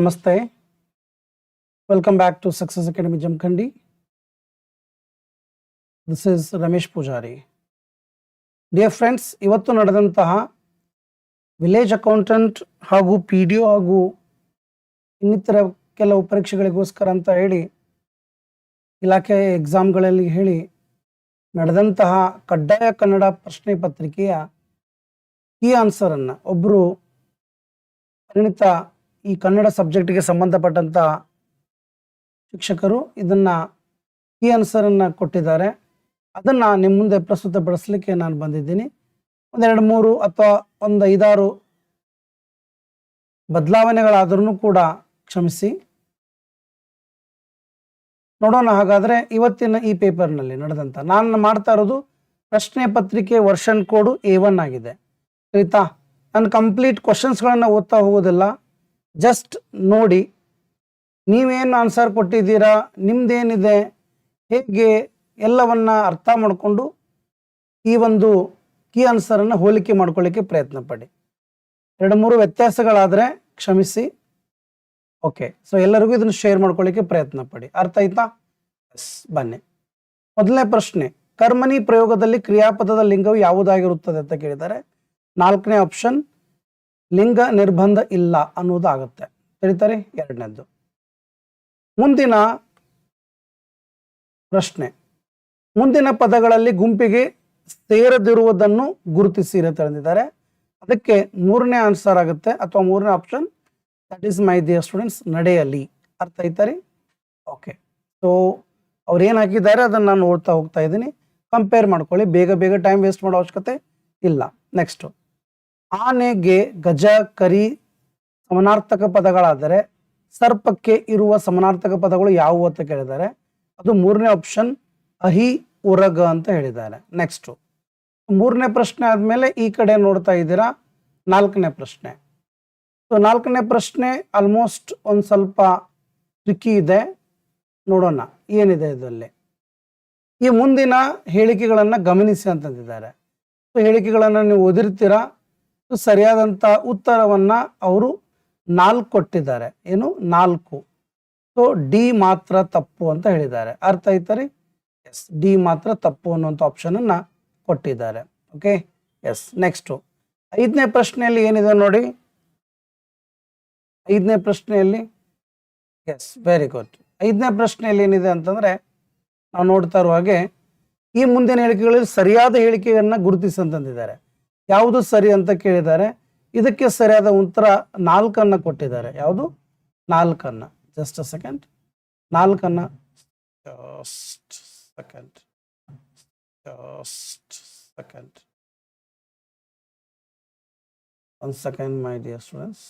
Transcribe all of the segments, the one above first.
ನಮಸ್ತೆ. Welcome back to success academy Jamkhandi this is Ramesh Pujari dear friends ಇವತ್ತು ನಡೆದಂತಹ village accountant ಹಾಗೂ P D O ಹಾಗೂ ಇನ್ನಿತರ ಕೆಲವು ಪರೀಕ್ಷೆಗಳಿಗೋಸ್ಕರ ಅಂತ ಹೇಳಿ, ಇಲಾಖೆ ಎಕ್ಸಾಮ್ಗಳಲ್ಲಿ ಹೇಳಿ ನಡೆದಂತಹ ಕಡ್ಡಾಯ ಕನ್ನಡ ಪ್ರಶ್ನೆ ಪತ್ರಿಕೆಯ ಈ ಆನ್ಸರನ್ನು ಒಬ್ಬರು ಪರಿಣಿತ ಈ ಕನ್ನಡ ಸಬ್ಜೆಕ್ಟ್ಗೆ ಸಂಬಂಧಪಟ್ಟಂಥ ಶಿಕ್ಷಕರು ಇದನ್ನು ಈ ಆನ್ಸರನ್ನು ಕೊಟ್ಟಿದ್ದಾರೆ. ಅದನ್ನು ನಿಮ್ಮ ಮುಂದೆ ಪ್ರಸ್ತುತಪಡಿಸಲಿಕ್ಕೆ ನಾನು ಬಂದಿದ್ದೀನಿ. ಒಂದೆರಡು ಮೂರು ಅಥವಾ ಒಂದು ಐದಾರು ಬದಲಾವಣೆಗಳಾದ್ರೂ ಕೂಡ ಕ್ಷಮಿಸಿ. ನೋಡೋಣ ಹಾಗಾದರೆ ಇವತ್ತಿನ ಈ ಪೇಪರ್ನಲ್ಲಿ ನಡೆದಂತ. ನಾನು ಮಾಡ್ತಾ ಇರೋದು ಪ್ರಶ್ನೆ ಪತ್ರಿಕೆ ವರ್ಷನ್ ಕೋಡು ಎ ಒನ್ ಆಗಿದೆ. ಆಯಿತಾ? ನಾನು ಕಂಪ್ಲೀಟ್ ಕ್ವಶನ್ಸ್ಗಳನ್ನು ಓದ್ತಾ ಹೋಗೋದಿಲ್ಲ. ಜಸ್ಟ್ ನೋಡಿ, ನೀವೇನು ಆನ್ಸರ್ ಕೊಟ್ಟಿದ್ದೀರಾ ನಿಮ್ಮದೇನಿದೆ ಹೇಗೆ ಎಲ್ಲವನ್ನ ಅರ್ಥ ಮಾಡಿಕೊಂಡು ಈ ಒಂದು ಕೀ ಆನ್ಸರನ್ನು ಹೋಲಿಕೆ ಮಾಡ್ಕೊಳ್ಳಿಕ್ಕೆ ಪ್ರಯತ್ನ ಪಡಿ. ಎರಡು ಮೂರು ವ್ಯತ್ಯಾಸಗಳಾದರೆ ಕ್ಷಮಿಸಿ. ಓಕೆ ಸೊ ಎಲ್ಲರಿಗೂ ಇದನ್ನು ಶೇರ್ ಮಾಡ್ಕೊಳ್ಳಿಕ್ಕೆ ಪ್ರಯತ್ನ ಪಡಿ. ಅರ್ಥ ಆಯ್ತಾ? ಎಸ್ ಬನ್ನಿ. ಮೊದಲನೇ ಪ್ರಶ್ನೆ, ಕರ್ಮನಿ ಪ್ರಯೋಗದಲ್ಲಿ ಕ್ರಿಯಾಪದದ ಲಿಂಗವು ಯಾವುದಾಗಿರುತ್ತದೆ ಅಂತ ಕೇಳಿದ್ದಾರೆ. ನಾಲ್ಕನೇ ಆಪ್ಷನ್ ಲಿಂಗ ನಿರ್ಬಂಧ ಇಲ್ಲ ಅನ್ನೋದಾಗುತ್ತೆ. ತಿಳಿತಾರೆ? ಎರಡನೇದ್ದು. ಮುಂದಿನ ಪ್ರಶ್ನೆ. ಮುಂದಿನ ಪದಗಳಲ್ಲಿ ಗುಂಪಿಗೆ ಸೇರದಿರುವುದನ್ನು ಗುರುತಿಸಿ ಅಂತ ಅದಕ್ಕೆ ಮೂರನೇ ಆನ್ಸರ್ ಆಗುತ್ತೆ ಅಥವಾ ಮೂರನೇ option that is my dear students ನಡೆಯಲಿ. ಅರ್ಥ ಐತಾರಿ ಓಕೆ ಸೊ ಅವ್ರು ಏನು ಹಾಕಿದ್ದಾರೆ? ಅದನ್ನು ನಾನು ಓದ್ತಾ ಹೋಗ್ತಾ ಇದ್ದೀನಿ. ಕಂಪೇರ್ ಮಾಡ್ಕೊಳ್ಳಿ. ಬೇಗ ಬೇಗ ಟೈಮ್ ವೇಸ್ಟ್ ಮಾಡೋ ಅವಶ್ಯಕತೆ ಇಲ್ಲ. ನೆಕ್ಸ್ಟು ಆನೆಗೆ ಗಜ ಕರಿ ಸಮನಾರ್ಥಕ ಪದಗಳಾದರೆ ಸರ್ಪಕ್ಕೆ ಇರುವ ಸಮನಾರ್ಥಕ ಪದಗಳು ಯಾವುವು ಅಂತ ಕೇಳಿದ್ದಾರೆ. ಅದು ಮೂರನೇ ಆಪ್ಷನ್ ಅಹಿ, ಉರಗ ಅಂತ ಹೇಳಿದ್ದಾರೆ. ನೆಕ್ಸ್ಟು ಮೂರನೇ ಪ್ರಶ್ನೆ ಆದಮೇಲೆ ಈ ಕಡೆ ನೋಡ್ತಾ ಇದ್ದೀರಾ? ನಾಲ್ಕನೇ ಪ್ರಶ್ನೆ. ಸೊ ನಾಲ್ಕನೇ ಪ್ರಶ್ನೆ ಆಲ್ಮೋಸ್ಟ್ ಒಂದು ಸ್ವಲ್ಪ ಟ್ರಿಕಿ ಇದೆ. ನೋಡೋಣ, ಏನಿದೆ ಇದರಲ್ಲಿ. ಈ ಮುಂದಿನ ಹೇಳಿಕೆಗಳನ್ನು ಗಮನಿಸಿ ಅಂತಂದಿದ್ದಾರೆ. ಸೊ ಹೇಳಿಕೆಗಳನ್ನು ನೀವು ಓದಿರ್ತೀರಾ? ಸರಿಯಾದಂಥ ಉತ್ತರವನ್ನು ಅವರು ನಾಲ್ಕು ಕೊಟ್ಟಿದ್ದಾರೆ. ಏನು? ನಾಲ್ಕು. ಸೊ ಡಿ ಮಾತ್ರ ತಪ್ಪು ಅಂತ ಹೇಳಿದ್ದಾರೆ. ಅರ್ಥ ಆಯ್ತರಿ ಎಸ್ ಡಿ ಮಾತ್ರ ತಪ್ಪು ಅನ್ನುವಂಥ ಆಪ್ಷನ್ ಅನ್ನ ಕೊಟ್ಟಿದ್ದಾರೆ. ಓಕೆ ಎಸ್ ನೆಕ್ಸ್ಟು ಐದನೇ ಪ್ರಶ್ನೆಯಲ್ಲಿ ಏನಿದೆ ನೋಡಿ? ಐದನೇ ಪ್ರಶ್ನೆಯಲ್ಲಿ? ಎಸ್ ವೆರಿ ಗುಡ್ ಐದನೇ ಪ್ರಶ್ನೆಯಲ್ಲಿ ಏನಿದೆ ಅಂತಂದ್ರೆ, ನಾವು ನೋಡ್ತಾ ಇರುವ ಹಾಗೆ ಈ ಮುಂದಿನ ಹೇಳಿಕೆಗಳಲ್ಲಿ ಸರಿಯಾದ ಹೇಳಿಕೆಯನ್ನ ಗುರುತಿಸಂತಂದಿದ್ದಾರೆ ಯಾವುದು ಸರಿ ಅಂತ ಕೇಳಿದ್ದಾರೆ. ಇದಕ್ಕೆ ಸರಿಯಾದ ಉತ್ತರ ನಾಲ್ಕನ್ನ ಕೊಟ್ಟಿದ್ದಾರೆ. ಯಾವುದು? ನಾಲ್ಕನ್ನ. ಜಸ್ಟ್ ಅ ಸೆಕೆಂಡ್ ನಾಲ್ಕನ್ನ. ಜಸ್ಟ್ ಸೆಕೆಂಡ್ ಜಸ್ಟ್ ಸೆಕೆಂಡ್ ಒಂದು second my dear students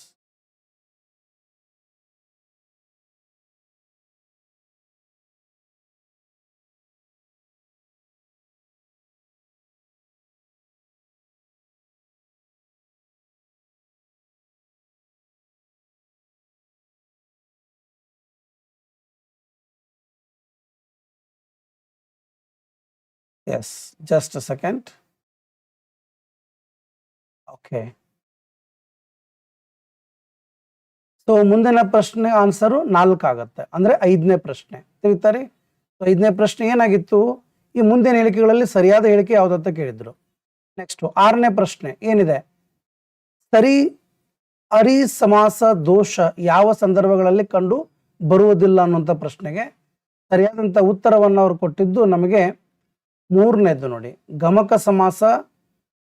yes just a second okay so ಮುಂದಿನ ಪ್ರಶ್ನೆ ಆನ್ಸರು ನಾಲ್ಕು ಆಗುತ್ತೆ. ಅಂದ್ರೆ ಐದನೇ ಪ್ರಶ್ನೆ. ತಿಳಿತಾರೆ ಐದನೇ ಪ್ರಶ್ನೆ ಏನಾಗಿತ್ತು? ಈ ಮುಂದಿನ ಹೇಳಿಕೆಗಳಲ್ಲಿ ಸರಿಯಾದ ಹೇಳಿಕೆ ಯಾವುದಂತ ಕೇಳಿದ್ರು. ನೆಕ್ಸ್ಟ್ ಆರನೇ ಪ್ರಶ್ನೆ ಏನಿದೆ? ಸರಿ, ಅರಿ, ಸಮಾಸ, ದೋಷ ಯಾವ ಸಂದರ್ಭಗಳಲ್ಲಿ ಕಂಡು ಬರುವುದಿಲ್ಲ ಅನ್ನುವಂಥ ಪ್ರಶ್ನೆಗೆ ಸರಿಯಾದಂಥ ಉತ್ತರವನ್ನು ಅವರು ಕೊಟ್ಟಿದ್ದು ನಮಗೆ ಮೂರನೇದು ನೋಡಿ, ಗಮಕ ಸಮಾಸ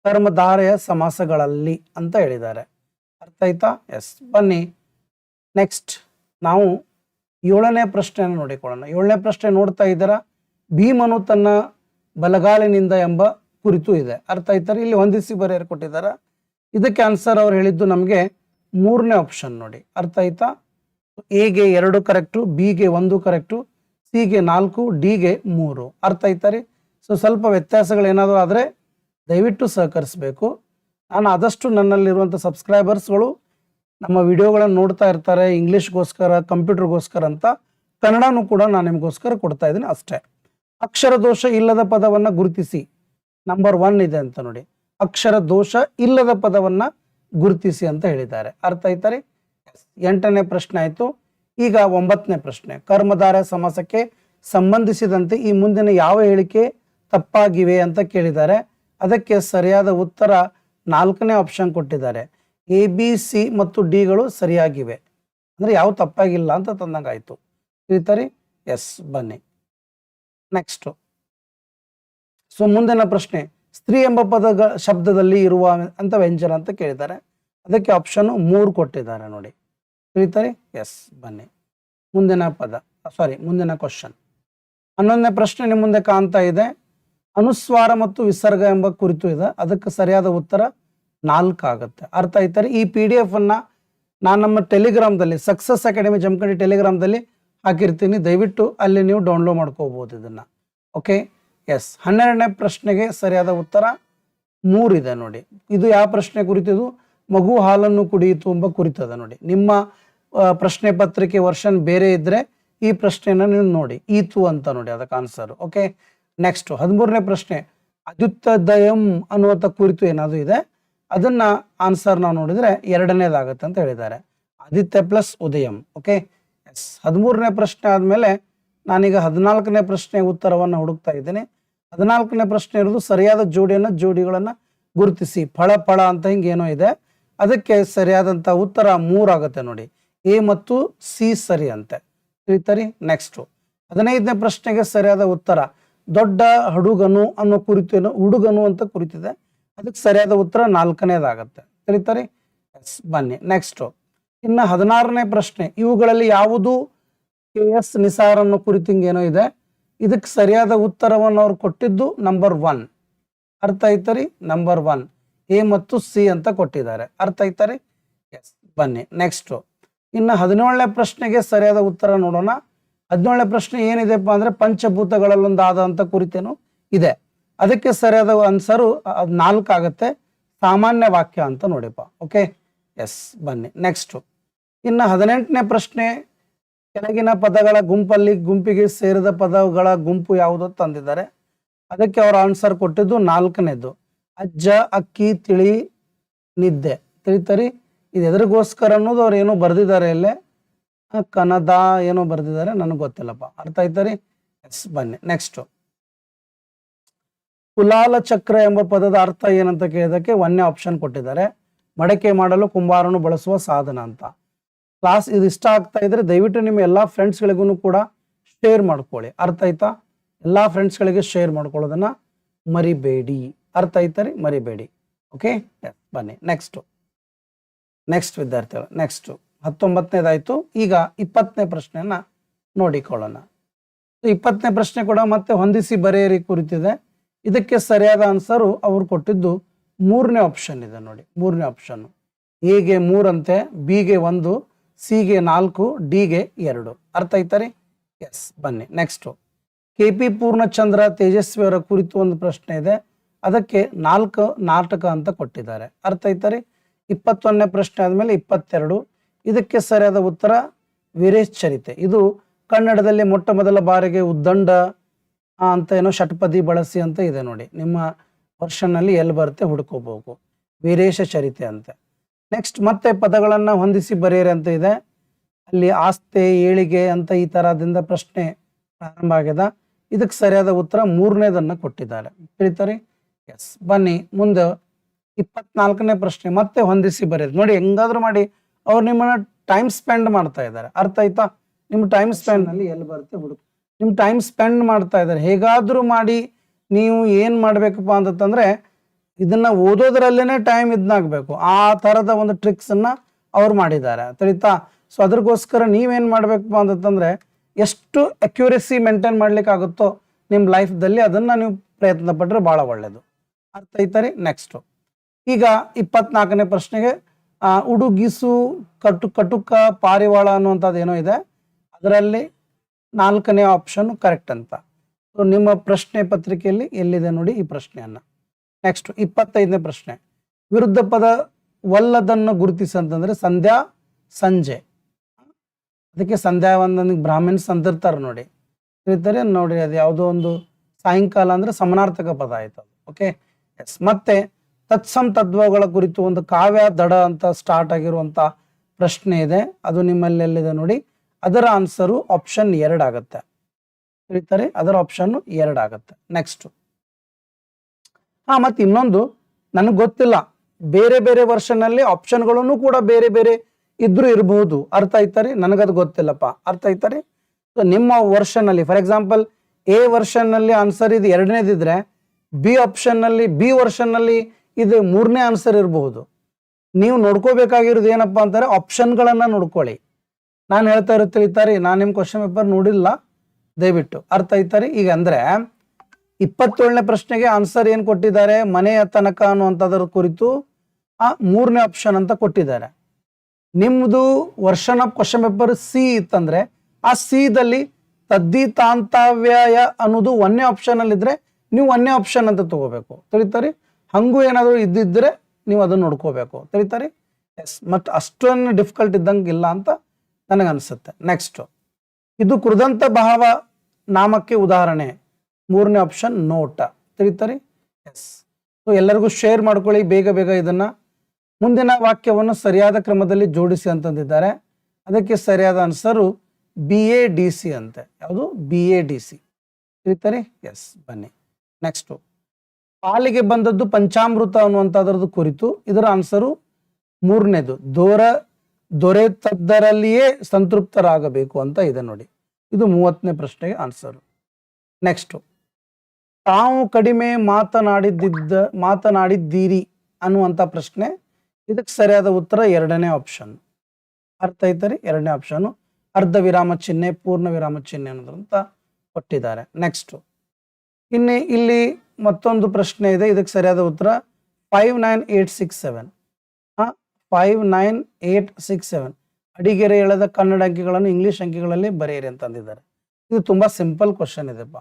ಕರ್ಮಧಾರೆಯ ಸಮಾಸಗಳಲ್ಲಿ ಅಂತ ಹೇಳಿದ್ದಾರೆ. ಅರ್ಥ ಆಯ್ತಾ? ಎಸ್ ಬನ್ನಿ. ನೆಕ್ಸ್ಟ್ ನಾವು ಏಳನೇ ಪ್ರಶ್ನೆಯನ್ನು ನೋಡಿಕೊಳ್ಳೋಣ. ಏಳನೇ ಪ್ರಶ್ನೆ ನೋಡ್ತಾ ಇದ್ದೀರಾ? ಭೀಮನು ತನ್ನ ಬಲಗಾಲಿನಿಂದ ಎಂಬ ಕುರಿತು ಇದೆ. ಅರ್ಥ ಆಯ್ತಾರೆ? ಇಲ್ಲಿ ಹೊಂದಿಸಿ ಬರೆಯರು ಕೊಟ್ಟಿದ್ದಾರೆ? ಇದಕ್ಕೆ ಆನ್ಸರ್ ಅವ್ರು ಹೇಳಿದ್ದು ನಮಗೆ ಮೂರನೇ ಆಪ್ಷನ್ ನೋಡಿ. ಅರ್ಥ ಆಯ್ತಾ? ಎಗೆ ಎರಡು ಕರೆಕ್ಟು ಬಿಗೆ ಒಂದು ಕರೆಕ್ಟು ಸಿಗೆ ನಾಲ್ಕು ಡಿಗೆ ಮೂರು. ಅರ್ಥ ಆಯ್ತಾ ಸೊ ಸ್ವಲ್ಪ ವ್ಯತ್ಯಾಸಗಳು ಏನಾದರೂ ಆದರೆ ದಯವಿಟ್ಟು ಸಹಕರಿಸಬೇಕು. ನಾನು ಆದಷ್ಟು ನನ್ನಲ್ಲಿರುವಂಥ ಸಬ್ಸ್ಕ್ರೈಬರ್ಸ್ಗಳು ನಮ್ಮ ವಿಡಿಯೋಗಳನ್ನು ನೋಡ್ತಾ ಇರ್ತಾರೆ, ಇಂಗ್ಲೀಷ್ಗೋಸ್ಕರ, ಕಂಪ್ಯೂಟರ್ಗೋಸ್ಕರ ಅಂತ, ಕನ್ನಡನೂ ಕೂಡ ನಾನು ನಿಮಗೋಸ್ಕರ ಕೊಡ್ತಾ ಇದ್ದೀನಿ ಅಷ್ಟೇ. ಅಕ್ಷರ ದೋಷ ಇಲ್ಲದ ಪದವನ್ನು ಗುರುತಿಸಿ. ನಂಬರ್ ಒನ್ ಇದೆ ಅಂತ ನೋಡಿ. ಅಕ್ಷರ ದೋಷ ಇಲ್ಲದ ಪದವನ್ನು ಗುರುತಿಸಿ ಅಂತ ಹೇಳಿದ್ದಾರೆ. ಅರ್ಥ ಆಯ್ತಾರೆ? ಎಂಟನೇ ಪ್ರಶ್ನೆ ಆಯಿತು. ಈಗ ಒಂಬತ್ತನೇ ಪ್ರಶ್ನೆ. ಕರ್ಮಧಾರ ಸಮಾಸಕ್ಕೆ ಸಂಬಂಧಿಸಿದಂತೆ ಈ ಮುಂದಿನ ಯಾವ ಹೇಳಿಕೆ ತಪ್ಪಾಗಿವೆ ಅಂತ ಕೇಳಿದ್ದಾರೆ. ಅದಕ್ಕೆ ಸರಿಯಾದ ಉತ್ತರ ನಾಲ್ಕನೇ ಆಪ್ಷನ್ ಕೊಟ್ಟಿದ್ದಾರೆ. ಎ ಬಿ ಸಿ ಮತ್ತು ಡಿಗಳು ಸರಿಯಾಗಿವೆ. ಅಂದರೆ ಯಾವ ತಪ್ಪಾಗಿಲ್ಲ ಅಂತ ತಂದಂಗಾಯಿತು. ತಿಳಿತಾರಿ? ಎಸ್ ಬನ್ನಿ. ನೆಕ್ಸ್ಟು ಸೊ ಮುಂದಿನ ಪ್ರಶ್ನೆ. ಸ್ತ್ರೀ ಎಂಬ ಪದ ಶಬ್ದದಲ್ಲಿ ಇರುವ ಅಂತ ವ್ಯಂಜನ ಅಂತ ಕೇಳಿದ್ದಾರೆ. ಅದಕ್ಕೆ ಆಪ್ಷನ್ ಮೂರು ಕೊಟ್ಟಿದ್ದಾರೆ ನೋಡಿ. ತಿಳಿತಾರೆ? ಎಸ್ ಬನ್ನಿ. ಮುಂದಿನ ಪದ. ಸಾರಿ ಮುಂದಿನ ಕ್ವಶನ್ ಹನ್ನೊಂದನೇ ಪ್ರಶ್ನೆ ನಿಮ್ಮ ಮುಂದೆ ಕಾಣ್ತಾ ಇದೆ. ಅನುಸ್ವಾರ ಮತ್ತು ವಿಸರ್ಗ ಎಂಬ ಕುರಿತು ಇದೆ. ಅದಕ್ಕೆ ಸರಿಯಾದ ಉತ್ತರ ನಾಲ್ಕು ಆಗುತ್ತೆ ಅರ್ಥ ಆಯ್ತಾರೆ ಈ ಪಿ ಡಿ ಎಫ್ ಅನ್ನ ನಾನು ನಮ್ಮ ಟೆಲಿಗ್ರಾಮ್ದಲ್ಲಿ ಸಕ್ಸಸ್ ಅಕಾಡೆಮಿ ಜಮಖಂಡಿ ಟೆಲಿಗ್ರಾಮ್ದಲ್ಲಿ ಹಾಕಿರ್ತೀನಿ. ದಯವಿಟ್ಟು ಅಲ್ಲಿ ನೀವು ಡೌನ್ಲೋಡ್ ಮಾಡ್ಕೋಬಹುದು ಇದನ್ನ. ಓಕೆ ಎಸ್ ಹನ್ನೆರಡನೇ ಪ್ರಶ್ನೆಗೆ ಸರಿಯಾದ ಉತ್ತರ ಮೂರಿದೆ ನೋಡಿ. ಇದು ಯಾವ ಪ್ರಶ್ನೆ ಕುರಿತಿದು? ಮಗು ಹಾಲನ್ನು ಕುಡಿಯಿತು ಎಂಬ ಕುರಿತದ ನೋಡಿ. ನಿಮ್ಮ ಪ್ರಶ್ನೆ ಪತ್ರಿಕೆ ವರ್ಷನ್ ಬೇರೆ ಇದ್ರೆ ಈ ಪ್ರಶ್ನೆಯನ್ನು ನೀವು ನೋಡಿ. ಈತು ಅಂತ ನೋಡಿ ಅದಕ್ಕೆ ಆನ್ಸರ್ ಓಕೆ ನೆಕ್ಸ್ಟ್ ಹದಿಮೂರನೇ ಪ್ರಶ್ನೆ. ಅದ್ಯುತ್ತದಯಂ ಅನ್ನುವಂಥ ಕುರಿತು ಏನಾದರೂ ಇದೆ? ಅದನ್ನ ಆನ್ಸರ್ ನಾವು ನೋಡಿದ್ರೆ ಎರಡನೇದಾಗತ್ತೆ ಅಂತ ಹೇಳಿದ್ದಾರೆ. ಆದಿತ್ಯ ಪ್ಲಸ್ ಉದಯಂ ಓಕೆ ಎಸ್ ಹದಿಮೂರನೇ ಪ್ರಶ್ನೆ ಆದಮೇಲೆ ನಾನೀಗ ಹದಿನಾಲ್ಕನೇ ಪ್ರಶ್ನೆ ಉತ್ತರವನ್ನು ಹುಡುಕ್ತಾ ಇದ್ದೇನೆ. ಹದಿನಾಲ್ಕನೇ ಪ್ರಶ್ನೆ ಇರೋದು ಸರಿಯಾದ ಜೋಡಿಯನ್ನು ಜೋಡಿಗಳನ್ನು ಗುರುತಿಸಿ. ಫಳ ಫಳ ಅಂತ ಹಿಂಗೆ ಏನೋ ಇದೆ. ಅದಕ್ಕೆ ಸರಿಯಾದಂಥ ಉತ್ತರ ಮೂರಾಗುತ್ತೆ ನೋಡಿ. ಎ ಮತ್ತು ಸಿ ಸರಿ ಅಂತೆ. ತಿಳಿತರಿ? ನೆಕ್ಸ್ಟು ಹದಿನೈದನೇ ಪ್ರಶ್ನೆಗೆ ಸರಿಯಾದ ಉತ್ತರ. ದೊಡ್ಡ ಹಡುಗನು ಅನ್ನೋ ಕುರಿತು ಹುಡುಗನು ಅಂತ ಕುರಿತಿದೆ. ಅದಕ್ಕೆ ಸರಿಯಾದ ಉತ್ತರ ನಾಲ್ಕನೇದಾಗತ್ತೆ. ಕರೀತಾರೆ ಎಸ್ ಬನ್ನಿ. ನೆಕ್ಸ್ಟು ಇನ್ನು ಹದಿನಾರನೇ ಪ್ರಶ್ನೆ. ಇವುಗಳಲ್ಲಿ ಯಾವುದು ಕೆ ಎಸ್ ನಿಸಾರ್ ಅನ್ನೋ ಕುರಿತು ಹಿಂಗೇನೋ ಇದೆ. ಇದಕ್ಕೆ ಸರಿಯಾದ ಉತ್ತರವನ್ನು ಅವ್ರು ಕೊಟ್ಟಿದ್ದು ನಂಬರ್ ಒನ್ ಅರ್ಥ ಆಯ್ತರಿ? ನಂಬರ್ ಒನ್ ಎ ಮತ್ತು ಸಿ ಅಂತ ಕೊಟ್ಟಿದ್ದಾರೆ. ಅರ್ಥ ಆಯ್ತರಿ? ಎಸ್ ಬನ್ನಿ. ನೆಕ್ಸ್ಟು ಇನ್ನು ಹದಿನೇಳನೇ ಪ್ರಶ್ನೆಗೆ ಸರಿಯಾದ ಉತ್ತರ ನೋಡೋಣ. ಹದಿನೇಳನೇ ಪ್ರಶ್ನೆ ಏನಿದೆಪ್ಪ ಅಂದ್ರೆ ಅಂತ ಕುರಿತೇನು ಇದೆ. ಅದಕ್ಕೆ ಸರಿಯಾದ ಆನ್ಸರು ನಾಲ್ಕು ಆಗುತ್ತೆ ಸಾಮಾನ್ಯ ವಾಕ್ಯ ಅಂತ ನೋಡಿಪ್ಪ. ಓಕೆ ಎಸ್ ಬನ್ನಿ. ನೆಕ್ಸ್ಟು ಇನ್ನು ಹದಿನೆಂಟನೇ ಪ್ರಶ್ನೆ, ಕೆಳಗಿನ ಪದಗಳ ಗುಂಪಲ್ಲಿ ಗುಂಪಿಗೆ ಸೇರಿದ ಪದಗಳ ಗುಂಪು ಯಾವುದು ತಂದಿದ್ದಾರೆ? ಅದಕ್ಕೆ ಅವರು ಆನ್ಸರ್ ಕೊಟ್ಟಿದ್ದು ನಾಲ್ಕನೇದು. ಅಜ್ಜ, ಅಕ್ಕಿ, ತಿಳಿ, ನಿದ್ದೆ. ತಿಳಿತರಿ? ಇದು ಎದರಿಗೋಸ್ಕರ ಅನ್ನೋದು ಅವ್ರು ಏನೋ ಬರೆದಿದ್ದಾರೆ ಇಲ್ಲೇ. ಕನದ ಏನೋ ಬರೆದಿದ್ದಾರೆ, ನನಗೆ ಗೊತ್ತಿಲ್ಲಪ್ಪ. ಅರ್ಥ ಆಯ್ತರಿ ಎಸ್ ಬನ್ನಿ. ನೆಕ್ಸ್ಟು ಕುಲಾಲ ಚಕ್ರ ಎಂಬ ಪದದ ಅರ್ಥ ಏನಂತ ಕೇಳಿದಕ್ಕೆ ಒಂದೇ ಆಪ್ಷನ್ ಕೊಟ್ಟಿದ್ದಾರೆ. ಮಡಕೆ ಮಾಡಲು ಕುಂಬಾರನು ಬಳಸುವ ಸಾಧನ ಅಂತ. ಕ್ಲಾಸ್ ಇದು ಇಷ್ಟ ಆಗ್ತಾ ಇದ್ರೆ ದಯವಿಟ್ಟು ನಿಮ್ಮ ಎಲ್ಲಾ ಫ್ರೆಂಡ್ಸ್ಗಳಿಗೂ ಕೂಡ ಶೇರ್ ಮಾಡ್ಕೊಳ್ಳಿ. ಅರ್ಥ ಆಯ್ತಾ? ಎಲ್ಲ ಫ್ರೆಂಡ್ಸ್ಗಳಿಗೆ ಶೇರ್ ಮಾಡ್ಕೊಳ್ಳೋದನ್ನ ಮರಿಬೇಡಿ. ಅರ್ಥ ಆಯ್ತಾ ರೀ? ಮರಿಬೇಡಿ. ಓಕೆ ಬನ್ನಿ. ನೆಕ್ಸ್ಟು ನೆಕ್ಸ್ಟ್ ವಿದ್ಯಾರ್ಥಿಗಳು. ನೆಕ್ಸ್ಟು ಹತ್ತೊಂಬತ್ತನೇದಾಯ್ತು. ಈಗ ಇಪ್ಪತ್ತನೇ ಪ್ರಶ್ನೆಯನ್ನ ನೋಡಿಕೊಳ್ಳೋಣ. ಇಪ್ಪತ್ತನೇ ಪ್ರಶ್ನೆ ಕೂಡ ಮತ್ತೆ ಹೊಂದಿಸಿ ಬರೆಯಿರಿ ಕುರಿತಿದೆ. ಇದಕ್ಕೆ ಸರಿಯಾದ ಆನ್ಸರು ಅವರು ಕೊಟ್ಟಿದ್ದು ಮೂರನೇ ಆಪ್ಷನ್ ಇದೆ ನೋಡಿ. ಮೂರನೇ ಆಪ್ಷನ್ ಎಗೆ ಮೂರಂತೆ, ಬಿಗೆ ಒಂದು, ಸಿಗೆ ನಾಲ್ಕು, ಡಿಗೆ ಎರಡು. ಅರ್ಥ ಆಯ್ತಾರಿ? ಎಸ್ ಬನ್ನಿ. ನೆಕ್ಸ್ಟು ಕೆ ಪಿ ಪೂರ್ಣಚಂದ್ರ ತೇಜಸ್ವಿಯವರ ಕುರಿತು ಒಂದು ಪ್ರಶ್ನೆ ಇದೆ. ಅದಕ್ಕೆ ನಾಲ್ಕು ನಾಟಕ ಅಂತ ಕೊಟ್ಟಿದ್ದಾರೆ. ಅರ್ಥ ಆಯ್ತಾರಿ? ಇಪ್ಪತ್ತೊಂದನೇ ಪ್ರಶ್ನೆ ಆದಮೇಲೆ ಇಪ್ಪತ್ತೆರಡು. ಇದಕ್ಕೆ ಸರಿಯಾದ ಉತ್ತರ ವೀರೇಶ್ಚರಿತೆ ಇದು ಕನ್ನಡದಲ್ಲಿ ಮೊಟ್ಟ ಮೊದಲ ಬಾರಿಗೆ ಉದ್ದಂಡ ಅಂತ ಏನೋ ಷಟ್ಪದಿ ಬಳಸಿ ಅಂತ ಇದೆ ನೋಡಿ. ನಿಮ್ಮ ವರ್ಷನಲ್ಲಿ ಎಲ್ಲಿ ಬರುತ್ತೆ ಹುಡ್ಕೋಬೇಕು ವೀರೇಶ ಚರಿತೆ ಅಂತ. ನೆಕ್ಸ್ಟ್ ಮತ್ತೆ ಪದಗಳನ್ನು ಹೊಂದಿಸಿ ಬರೆಯಿರಿ ಅಂತ ಇದೆ. ಅಲ್ಲಿ ಆಸ್ತೆ, ಏಳಿಗೆ ಅಂತ ಈ ತರದಿಂದ ಪ್ರಶ್ನೆ ಪ್ರಾರಂಭ ಆಗ್ಯದ. ಇದಕ್ಕೆ ಸರಿಯಾದ ಉತ್ತರ ಮೂರನೇದನ್ನ ಕೊಟ್ಟಿದ್ದಾರೆ. ತಿಳಿತಾರೆ? ಎಸ್ ಬನ್ನಿ, ಮುಂದೆ ಇಪ್ಪತ್ನಾಲ್ಕನೇ ಪ್ರಶ್ನೆ ಮತ್ತೆ ಹೊಂದಿಸಿ ಬರೆಯಿರಿ. ನೋಡಿ, ಹೆಂಗಾದ್ರೂ ಮಾಡಿ. ಅವ್ರು ನಿಮ್ಮನ್ನ ಟೈಮ್ ಸ್ಪೆಂಡ್ ಮಾಡ್ತಾ ಇದ್ದಾರೆ. ಅರ್ಥ ಆಯ್ತಾ? ನಿಮ್ಮ ಟೈಮ್ ಸ್ಪೆಂಡ್ ಅಲ್ಲಿ ಎಲ್ಲಿ ಬರುತ್ತೆ ಹುಡುಕು ನಿಮ್ಮ ಟೈಮ್ ಸ್ಪೆಂಡ್ ಮಾಡ್ತಾ ಇದ್ದಾರೆ. ಹೇಗಾದ್ರೂ ಮಾಡಿ ನೀವು ಏನ್ ಮಾಡ್ಬೇಕಪ್ಪ ಅಂತಂದ್ರೆ ಇದನ್ನ ಓದೋದ್ರಲ್ಲೇನೆ ಟೈಮ್ ಇದನ್ನಾಗಬೇಕು ಆ ತರದ ಒಂದು ಟ್ರಿಕ್ಸ್ ಅನ್ನ ಅವ್ರು ಮಾಡಿದ್ದಾರೆ. ತಿಳಿತಾ? ಸೊ ಅದ್ರಗೋಸ್ಕರ ನೀವೇನ್ ಮಾಡ್ಬೇಕಪ್ಪ ಅಂತಂದ್ರೆ ಎಷ್ಟು ಅಕ್ಯೂರೆಸಿ ಮೇಂಟೈನ್ ಮಾಡ್ಲಿಕ್ಕೆ ಆಗುತ್ತೋ ನಿಮ್ಮ ಲೈಫ್ದಲ್ಲಿ ಅದನ್ನ ನೀವು ಪ್ರಯತ್ನ ಪಟ್ಟರೆ ಬಹಳ ಒಳ್ಳೇದು. ಅರ್ಥ ಐತಾರಿ ನೆಕ್ಸ್ಟ್ ಈಗ ಇಪ್ಪತ್ನಾಲ್ಕನೇ ಪ್ರಶ್ನೆಗೆ ಉಡುಗಿಸು ಕಟು, ಕಟುಕ, ಪಾರಿವಾಳ ಅನ್ನುವಂಥದ್ದು ಏನೋ ಇದೆ. ಅದರಲ್ಲಿ ನಾಲ್ಕನೇ ಆಪ್ಷನ್ ಕರೆಕ್ಟ್ ಅಂತ. ಸೊ ನಿಮ್ಮ ಪ್ರಶ್ನೆ ಪತ್ರಿಕೆಯಲ್ಲಿ ಎಲ್ಲಿದೆ ನೋಡಿ ಈ ಪ್ರಶ್ನೆಯನ್ನ. ನೆಕ್ಸ್ಟ್ ಇಪ್ಪತ್ತೈದನೇ ಪ್ರಶ್ನೆ. ವಿರುದ್ಧ ಪದ ವಲ್ಲದನ್ನು ಗುರುತಿಸಿ ಅಂತಂದರೆ ಸಂಧ್ಯಾ, ಸಂಜೆ. ಅದಕ್ಕೆ ಸಂಧ್ಯಾ ಒಂದನಿಗೆ ಬ್ರಾಹ್ಮಿನ್ಸ್ ಅಂತಿರ್ತಾರೆ ನೋಡಿ. ಇರ್ತಾರೆ ನೋಡಿ, ಅದು ಯಾವುದೋ ಒಂದು ಸಾಯಂಕಾಲ ಅಂದ್ರೆ ಸಮನಾರ್ಥಕ ಪದ ಆಯ್ತು ಓಕೆ ಎಸ್ ಮತ್ತೆ ತತ್ಸಂ ತತ್ವಗಳ ಕುರಿತು ಒಂದು ಕಾವ್ಯ ದಡ ಅಂತ ಸ್ಟಾರ್ಟ್ ಆಗಿರುವಂತ ಪ್ರಶ್ನೆ ಇದೆ. ಅದು ನಿಮ್ಮಲ್ಲಿ ಎಲ್ಲಿದೆ ನೋಡಿ. ಅದರ ಆನ್ಸರು ಆಪ್ಷನ್ ಎರಡಾಗತ್ತೆ ತಿಳಿತಾರೆ? ಅದರ ಆಪ್ಷನ್ ಎರಡಾಗತ್ತೆ ನೆಕ್ಸ್ಟ್ ಹಾ, ಮತ್ತೆ ಇನ್ನೊಂದು. ನನಗೆ ಗೊತ್ತಿಲ್ಲ. ಬೇರೆ ಬೇರೆ ವರ್ಷನಲ್ಲಿ ಆಪ್ಷನ್ಗಳನ್ನು ಕೂಡ ಬೇರೆ ಬೇರೆ ಇದ್ರೂ ಇರಬಹುದು ಅರ್ಥ ಆಯ್ತಾರೆ? ನನಗದು ಗೊತ್ತಿಲ್ಲಪ್ಪ. ಅರ್ಥ ಆಯ್ತಾರೆ? ಸೊ ನಿಮ್ಮ ವರ್ಷನಲ್ಲಿ ಫಾರ್ ಎಕ್ಸಾಂಪಲ್ ಎ ವರ್ಷನ್ನಲ್ಲಿ ಆನ್ಸರ್ ಇದು ಎರಡನೇದಿದ್ರೆ ಬಿ ಆಪ್ಷನ್ನಲ್ಲಿ ಬಿ ವರ್ಷನ್ನಲ್ಲಿ ಇದು ಮೂರನೇ ಆನ್ಸರ್ ಇರಬಹುದು. ನೀವು ನೋಡ್ಕೋಬೇಕಾಗಿರೋದು ಏನಪ್ಪಾ ಅಂತಾರೆ ಆಪ್ಷನ್ಗಳನ್ನು ನೋಡ್ಕೊಳ್ಳಿ. ನಾನು ಹೇಳ್ತಾ ಇರೋ ತಿಳಿತಾರೆ ನಾನು ನಿಮ್ಮ ಕ್ವಶನ್ ಪೇಪರ್ ನೋಡಿಲ್ಲ, ದಯವಿಟ್ಟು. ಅರ್ಥ ಆಯ್ತಾರೆ ಈಗ ಅಂದ್ರೆ, ಇಪ್ಪತ್ತೇಳನೇ ಪ್ರಶ್ನೆಗೆ ಆನ್ಸರ್ ಏನು ಕೊಟ್ಟಿದ್ದಾರೆ? ಮನೆಯ ತನಕ ಅನ್ನುವಂಥದ್ರ ಕುರಿತು, ಆ, ಮೂರನೇ ಆಪ್ಷನ್ ಅಂತ ಕೊಟ್ಟಿದ್ದಾರೆ. ನಿಮ್ಮದು version of question paper C ಇತ್ತಂದ್ರೆ, ಆ ಸಿ ದಲ್ಲಿ ತದ್ದಿತಾಂತವ್ಯಯ ಅನ್ನೋದು ಒಂದೇ ಆಪ್ಷನ್ ಅಲ್ಲಿ ಇದ್ರೆ ನೀವು ಒಂದೇ ಆಪ್ಷನ್ ಅಂತ ತಗೋಬೇಕು. ತಿಳಿತಾರಿ ಹಂಗೂ ಏನಾದರೂ ಇದ್ದಿದ್ದರೆ ನೀವು ಅದನ್ನು ನೋಡ್ಕೋಬೇಕು. ತಿಳಿತಾರಿ ಎಸ್ ಮತ್ತು ಅಷ್ಟೊಂದು ಡಿಫಿಕಲ್ಟ್ ಇದ್ದಂಗೆ ಇಲ್ಲ ಅಂತ ಅನಿಸುತ್ತೆ ನೆಕ್ಸ್ಟು ಇದು ಕೃದಂತ ಭಾವ ನಾಮಕ್ಕೆ ಉದಾಹರಣೆ. ಮೂರನೇ ಆಪ್ಷನ್ ನೋಟ. ತಿಳಿತಾರಿ ಎಸ್ ಸೊ ಎಲ್ಲರಿಗೂ ಶೇರ್ ಮಾಡ್ಕೊಳ್ಳಿ. ಬೇಗ ಬೇಗ ಇದನ್ನು. ಮುಂದಿನ ವಾಕ್ಯವನ್ನು ಸರಿಯಾದ ಕ್ರಮದಲ್ಲಿ ಜೋಡಿಸಿ ಅಂತಂದಿದ್ದಾರೆ. ಅದಕ್ಕೆ ಸರಿಯಾದ answer B A D C ಅಂತೆ. ಯಾವುದು? ಬಿ ಎ ಡಿ ಸಿ ತಿಳಿತಾರೆ ಎಸ್ ಬನ್ನಿ. ನೆಕ್ಸ್ಟು ಪಾಲಿಗೆ ಬಂದದ್ದು ಪಂಚಾಮೃತ ಅನ್ನುವಂಥದ್ರದ್ದು ಕುರಿತು ಇದರ ಆನ್ಸರು ಮೂರನೇದು. ದೊರ, ದೊರೆತದ್ದರಲ್ಲಿಯೇ ಸಂತೃಪ್ತರಾಗಬೇಕು ಅಂತ ಇದೆ ನೋಡಿ. ಇದು ಮೂವತ್ತನೇ ಪ್ರಶ್ನೆಗೆ ಆನ್ಸರು. ನೆಕ್ಸ್ಟು. ತಾವು ಕಡಿಮೆ ಮಾತನಾಡಿದ್ದ ಮಾತನಾಡಿದ್ದೀರಿ ಅನ್ನುವಂಥ ಪ್ರಶ್ನೆ. ಇದಕ್ಕೆ ಸರಿಯಾದ ಉತ್ತರ ಎರಡನೇ ಆಪ್ಷನ್ ಅರ್ಥ ಐತರಿ ಎರಡನೇ ಆಪ್ಷನ್ ಅರ್ಧ ವಿರಾಮ ಚಿಹ್ನೆ, ಪೂರ್ಣ ವಿರಾಮ ಚಿಹ್ನೆ ಅನ್ನೋದ್ರಂತ ಕೊಟ್ಟಿದ್ದಾರೆ. ನೆಕ್ಸ್ಟ್. ಇನ್ನು ಇಲ್ಲಿ ಮತ್ತೊಂದು ಪ್ರಶ್ನೆ ಇದೆ, ಇದಕ್ಕೆ ಸರಿಯಾದ ಉತ್ತರ five nine eight six seven five nine eight six seven ಅಡಿಗೆರೆ ಎಳೆದ ಕನ್ನಡ ಅಂಕಿಗಳನ್ನು ಇಂಗ್ಲೀಷ್ ಅಂಕಿಗಳಲ್ಲಿ ಬರೆಯಿರಿ ಅಂತ ಅಂದಿದ್ದಾರೆ. ಇದು ತುಂಬ ಸಿಂಪಲ್ ಕ್ವಶನ್ ಇದೆಪ್ಪ.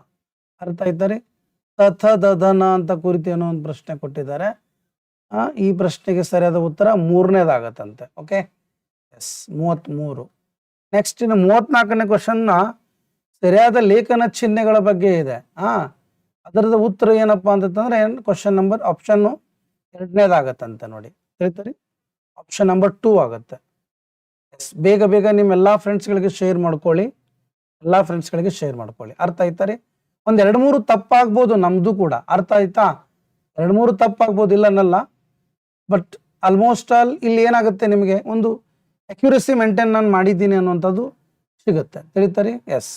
ಅರ್ಥ ಆಯ್ತಾರೆ ತಥ ದಧನ ಅಂತ ಕುರಿತು ಏನೋ ಒಂದು ಪ್ರಶ್ನೆ ಕೊಟ್ಟಿದ್ದಾರೆ. ಈ ಪ್ರಶ್ನೆಗೆ ಸರಿಯಾದ ಉತ್ತರ ಮೂರನೇದಾಗತ್ತಂತೆ. ಓಕೆ ಎಸ್ ಮೂವತ್ತ್ಮೂರು ನೆಕ್ಸ್ಟ್ ಇನ್ನು ಮೂವತ್ನಾಲ್ಕನೇ ಕ್ವಶನ್ನ ಸರಿಯಾದ ಲೇಖನ ಚಿಹ್ನೆಗಳ ಬಗ್ಗೆ ಇದೆ. ಆ ಅದರದ ಉತ್ತರ ಏನಪ್ಪಾ ಅಂತಂದ್ರೆ ಕ್ವಶನ್ ನಂಬರ್ ಆಪ್ಷನ್ ಎರಡನೇದಾಗತ್ತಂತೆ ನೋಡಿ. ತಿಳಿತರಿ ಆಪ್ಷನ್ ನಂಬರ್ ಟೂ ಆಗುತ್ತೆ. ಎಸ್ ಬೇಗ ಬೇಗ ನಿಮ್ಮ ಎಲ್ಲ ಫ್ರೆಂಡ್ಸ್ಗಳಿಗೆ ಶೇರ್ ಮಾಡ್ಕೊಳ್ಳಿ. ಎಲ್ಲ ಫ್ರೆಂಡ್ಸ್ಗಳಿಗೆ ಶೇರ್ ಮಾಡ್ಕೊಳ್ಳಿ. ಅರ್ಥ ಆಯ್ತಾ ಒಂದ್ ಎರಡು ಮೂರು ತಪ್ಪಾಗ್ಬೋದು ನಮ್ದು ಕೂಡ. ಅರ್ಥ ಆಯ್ತಾ? ಎರಡು ಮೂರು ತಪ್ಪಾಗ್ಬೋದು ಇಲ್ಲ ಅನ್ನಲ್ಲ ಬಟ್ ಆಲ್ಮೋಸ್ಟ್ ಆಲ್ ಇಲ್ಲಿ ಏನಾಗುತ್ತೆ ನಿಮಗೆ? ಒಂದು ಅಕ್ಯುರಸಿ ಮೇಂಟೈನ್ ನಾನು ಮಾಡಿದ್ದೀನಿ ಅನ್ನುವಂಥದ್ದು ಸಿಗುತ್ತೆ. ತಿಳಿತಾರೆ ಎಸ್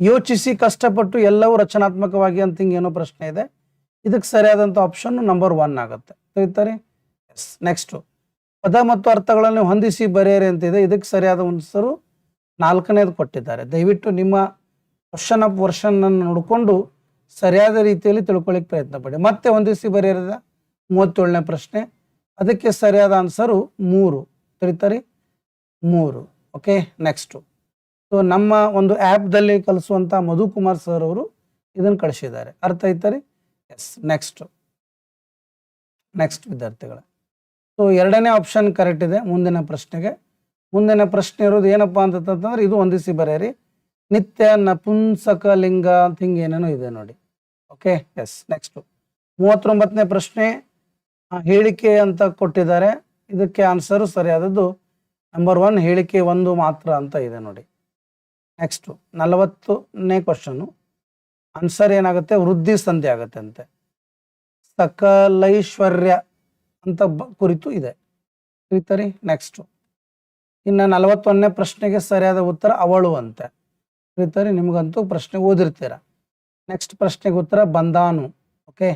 ಯೋಚಿಸಿ ಕಷ್ಟಪಟ್ಟು ಎಲ್ಲವೂ ರಚನಾತ್ಮಕವಾಗಿ ಅಂತ ಹಿಂಗೆ ಏನೋ ಪ್ರಶ್ನೆ ಇದೆ. ಇದಕ್ಕೆ ಸರಿಯಾದಂಥ ಆಪ್ಷನ್ ನಂಬರ್ ಒನ್ ಆಗುತ್ತೆ. ತಿಳಿತಾರೆ ಎಸ್ ನೆಕ್ಸ್ಟು ಪದ ಮತ್ತು ಅರ್ಥಗಳನ್ನು ಹೊಂದಿಸಿ ಬರೆಯಿರಿ ಅಂತಿದೆ ಇದಕ್ಕೆ ಸರಿಯಾದ ಉತ್ತರು ನಾಲ್ಕನೇದು ಕೊಟ್ಟಿದ್ದಾರೆ. ದಯವಿಟ್ಟು ನಿಮ್ಮ ಕ್ವಶನ್ ಆಫ್ ವರ್ಷನ್ ಅನ್ನು ನೋಡಿಕೊಂಡು ಸರಿಯಾದ ರೀತಿಯಲ್ಲಿ ತಿಳ್ಕೊಳ್ಳಿಕ್ಕೆ ಪ್ರಯತ್ನ ಪಡಿ. ಮತ್ತೆ ಹೊಂದಿಸಿ ಬರೆಯರಿದ ಮೂವತ್ತೇಳನೇ ಪ್ರಶ್ನೆ. ಅದಕ್ಕೆ ಸರಿಯಾದ ಆನ್ಸರು ಮೂರು. ತಿಳಿತಾರೆ ಮೂರು. ಓಕೆ ನೆಕ್ಸ್ಟು ಸೊ ನಮ್ಮ ಒಂದು ಆ್ಯಪ್ದಲ್ಲಿ ಕಲಿಸುವಂಥ ಮಧುಕುಮಾರ್ ಸರ್ ಅವರು ಇದನ್ನು ಕಳಿಸಿದ್ದಾರೆ. ಅರ್ಥ ಆಯ್ತಾರೆ ಎಸ್ ನೆಕ್ಸ್ಟ್ ನೆಕ್ಸ್ಟ್ ವಿದ್ಯಾರ್ಥಿಗಳ. ಸೊ ಎರಡನೇ ಆಪ್ಷನ್ ಕರೆಕ್ಟ್ ಇದೆ, ಮುಂದಿನ ಪ್ರಶ್ನೆಗೆ. ಮುಂದಿನ ಪ್ರಶ್ನೆ ಇರೋದು ಏನಪ್ಪ ಅಂತಂತಂದ್ರೆ ಇದು ಹೊಂದಿಸಿ ಬರೆಯಿರಿ. ನಿತ್ಯ ನಪುಂಸಕ ಲಿಂಗ ಅಂತ ಹಿಂಗೆ ಏನೇನೋ ಇದೆ ನೋಡಿ. ಓಕೆ ಎಸ್ ನೆಕ್ಸ್ಟ್ ಮೂವತ್ತೊಂಬತ್ತನೇ ಪ್ರಶ್ನೆ ಹೇಳಿಕೆ ಅಂತ ಕೊಟ್ಟಿದ್ದಾರೆ. ಇದಕ್ಕೆ ಆನ್ಸರು ಸರಿಯಾದದ್ದು ನಂಬರ್ ಒನ್ ಹೇಳಿಕೆ ಒಂದು ಮಾತ್ರ ಅಂತ ಇದೆ ನೋಡಿ. ನೆಕ್ಸ್ಟು ನಲವತ್ತನೇ ಕ್ವಶನು ಆನ್ಸರ್ ಏನಾಗುತ್ತೆ? ವೃದ್ಧಿ ಸಂಧಿ ಆಗುತ್ತೆ ಅಂತೆ. ಸಕಲೈಶ್ವರ್ಯ ಅಂತ ಬ, ಕುರಿತು ಇದೆ. ತಿಳಿತರಿ? ನೆಕ್ಸ್ಟು ಇನ್ನು ನಲವತ್ತೊಂದನೇ ಪ್ರಶ್ನೆಗೆ ಸರಿಯಾದ ಉತ್ತರ ಅವಳು ಅಂತೆ. ತಿಳಿತರಿ? ನಿಮಗಂತೂ ಪ್ರಶ್ನೆ ಓದಿರ್ತೀರ. ನೆಕ್ಸ್ಟ್ ಪ್ರಶ್ನೆಗೆ ಉತ್ತರ ಬಂದಾನು. ಓಕೆ